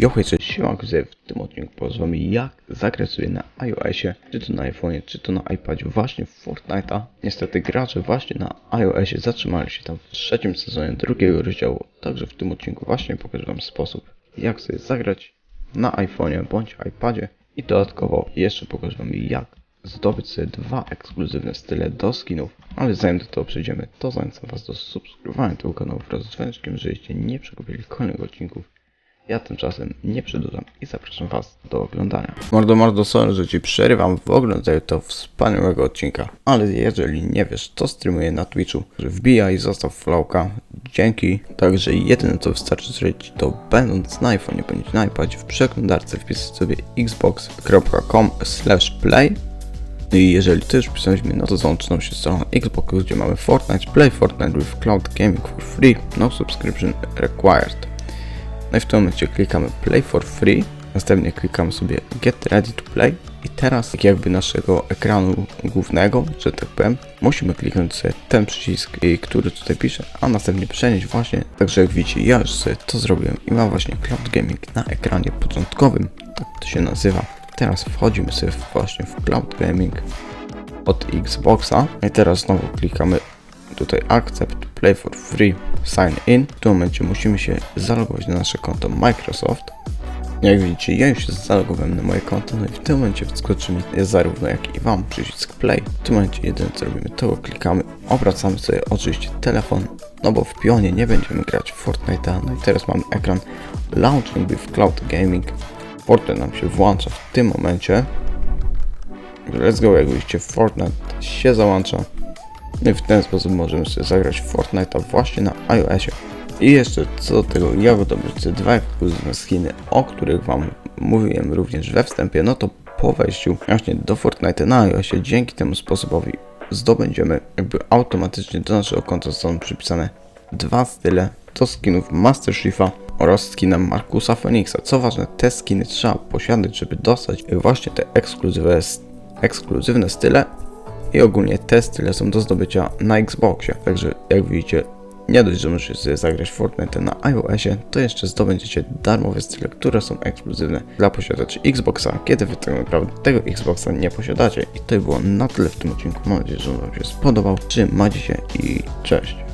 Yo, hej, cześć, siemanko, w tym odcinku z wami jak zagrać na iOSie, czy to na iPhone'ie, czy to na iPadzie właśnie w Fortnite'a. Niestety gracze właśnie na iOSie zatrzymali się tam w trzecim sezonie drugiego rozdziału, także w tym odcinku właśnie pokażę wam sposób jak sobie zagrać na iPhone'ie bądź iPadzie i dodatkowo jeszcze pokażę wam jak zdobyć sobie dwa ekskluzywne style do skinów, ale zanim do tego przejdziemy, to zachęcam was do subskrybowania tego kanału wraz z dzwoneczkiem, żebyście nie przegapili kolejnych odcinków. Ja tymczasem nie przedłużam i zapraszam Was do oglądania. Mordo, mordo, sorry, że Ci przerywam w oglądaniu tego wspaniałego odcinka. Ale jeżeli nie wiesz, to streamuję na Twitchu. że Wbijaj i zostaw flowka. Dzięki. Także jedyne co wystarczy zrobić, to będąc na iPhone bądź na iPadzie w przeglądarce wpisać sobie xbox.com play no i jeżeli ty już wpisałeś mnie, no to załącz się strona Xbox, gdzie mamy Fortnite, Play Fortnite with Cloud Gaming for free, no subscription required. No i w tym momencie klikamy Play for Free, następnie klikamy sobie Get Ready to Play i teraz tak jakby naszego ekranu głównego, że tak powiem, musimy kliknąć sobie ten przycisk, y, który tutaj pisze, a następnie przenieść właśnie, także jak widzicie ja już sobie to zrobiłem i mam właśnie Cloud Gaming na ekranie początkowym, tak to się nazywa. Teraz wchodzimy sobie właśnie w Cloud Gaming od Xboxa. I teraz znowu klikamy tutaj Accept Play for Free Sign In. W tym momencie musimy się zalogować na nasze konto Microsoft. Jak widzicie, ja już się zalogowałem na moje konto, no i w tym momencie wskoczy mi zarówno jak i Wam przycisk Play. W tym momencie jedyne co robimy, to klikamy, obracamy sobie oczywiście telefon, no bo w pionie nie będziemy grać w Fortnite'a. No i teraz mamy ekran Launching with Cloud Gaming. Fortnite nam się włącza w tym momencie. Let's go, jak widzicie, Fortnite się załącza. I w ten sposób możemy sobie zagrać w Fortnite'a właśnie na iOSie. I jeszcze co do tego, zdobyć te dwa ekskluzywne skiny, o których Wam mówiłem również we wstępie, no to po wejściu właśnie do Fortnite'a na iOSie, dzięki temu sposobowi zdobędziemy jakby automatycznie do naszego konta zostaną przypisane dwa style do skinów Master Chiefa oraz skina Markusa Phoenixa. Co ważne, te skiny trzeba posiadać, żeby dostać właśnie te ekskluzywne style i ogólnie te style są do zdobycia na Xboxie. Także jak widzicie, nie dość, że możecie zagrać Fortnite na iOSie, to jeszcze zdobędziecie darmowe style, które są ekskluzywne dla posiadaczy Xboxa, kiedy wy tak naprawdę tego Xboxa nie posiadacie. I to było na tyle w tym odcinku. Mam nadzieję, że wam się spodobał. Trzymajcie się i cześć.